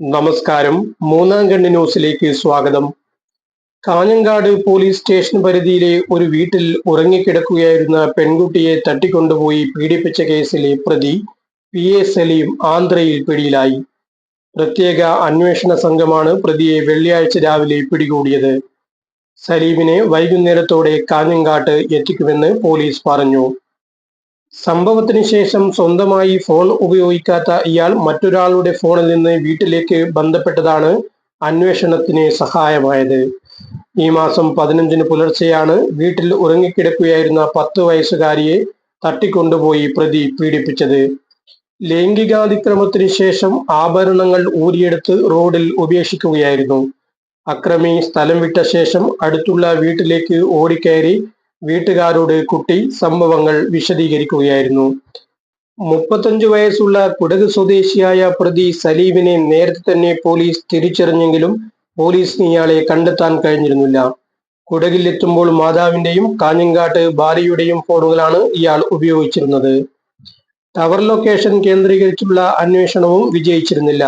നമസ്കാരം. മൂന്നാം കണ്ണി ന്യൂസിലേക്ക് സ്വാഗതം. കാഞ്ഞങ്ങാട് പോലീസ് സ്റ്റേഷൻ പരിധിയിലെ ഒരു വീട്ടിൽ ഉറങ്ങിക്കിടക്കുകയായിരുന്ന പെൺകുട്ടിയെ തട്ടിക്കൊണ്ടുപോയി പീഡിപ്പിച്ച കേസിലെ പ്രതി പി എ സലീം ആന്ധ്രയിൽ പിടിയിലായി. പ്രത്യേക അന്വേഷണ സംഘമാണ് പ്രതിയെ വെള്ളിയാഴ്ച രാവിലെ പിടികൂടിയത്. സലീമിനെ വൈകുന്നേരത്തോടെ കാഞ്ഞങ്ങാട്ട് എത്തിക്കുമെന്ന് പോലീസ് പറഞ്ഞു. സംഭവത്തിന് ശേഷം സ്വന്തമായി ഫോൺ ഉപയോഗിക്കാത്ത ഇയാൾ മറ്റൊരാളുടെ ഫോണിൽ നിന്ന് വീട്ടിലേക്ക് ബന്ധപ്പെട്ടതാണ് അന്വേഷണത്തിന് സഹായമായത്. ഈ മാസം പതിനഞ്ചിന് പുലർച്ചെയാണ് വീട്ടിൽ ഉറങ്ങിക്കിടക്കുകയായിരുന്ന പത്ത് വയസ്സുകാരിയെ തട്ടിക്കൊണ്ടുപോയി പ്രതി പീഡിപ്പിച്ചത്. ലൈംഗികാതിക്രമത്തിന് ശേഷം ആഭരണങ്ങൾ ഊരിയെടുത്ത് റോഡിൽ ഉപേക്ഷിക്കുകയായിരുന്നു. അക്രമി സ്ഥലം വിട്ട ശേഷം അടുത്തുള്ള വീട്ടിലേക്ക് ഓടിക്കയറി വീട്ടുകാരോട് കുട്ടി സംഭവങ്ങൾ വിശദീകരിക്കുകയായിരുന്നു. മുപ്പത്തഞ്ചു വയസ്സുള്ള കുടക് സ്വദേശിയായ പ്രതി സലീമിനെ നേരത്തെ തന്നെ പോലീസ് തിരിച്ചറിഞ്ഞെങ്കിലും പോലീസിന് ഇയാളെ കണ്ടെത്താൻ കഴിഞ്ഞിരുന്നില്ല. കുടകിൽ എത്തുമ്പോൾ മാതാവിന്റെയും കാഞ്ഞങ്കാട്ട് ഭാര്യയുടെയും ഫോണുകളാണ് ഇയാൾ ഉപയോഗിച്ചിരുന്നത്. ടവർ ലൊക്കേഷൻ കേന്ദ്രീകരിച്ചുള്ള അന്വേഷണവും വിജയിച്ചിരുന്നില്ല.